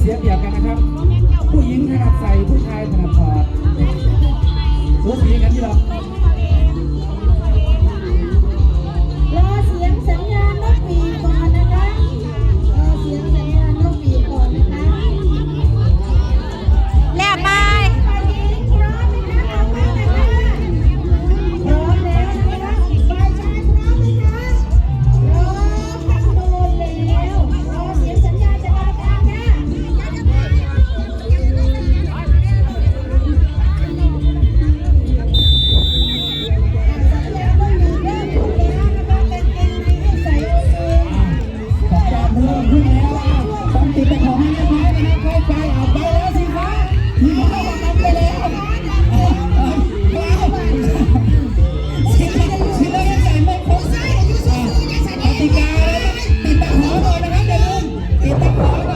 เสียเปรียบกันนะครับ ผู้หญิงถนัดใส่ผู้ชายถนัดถอด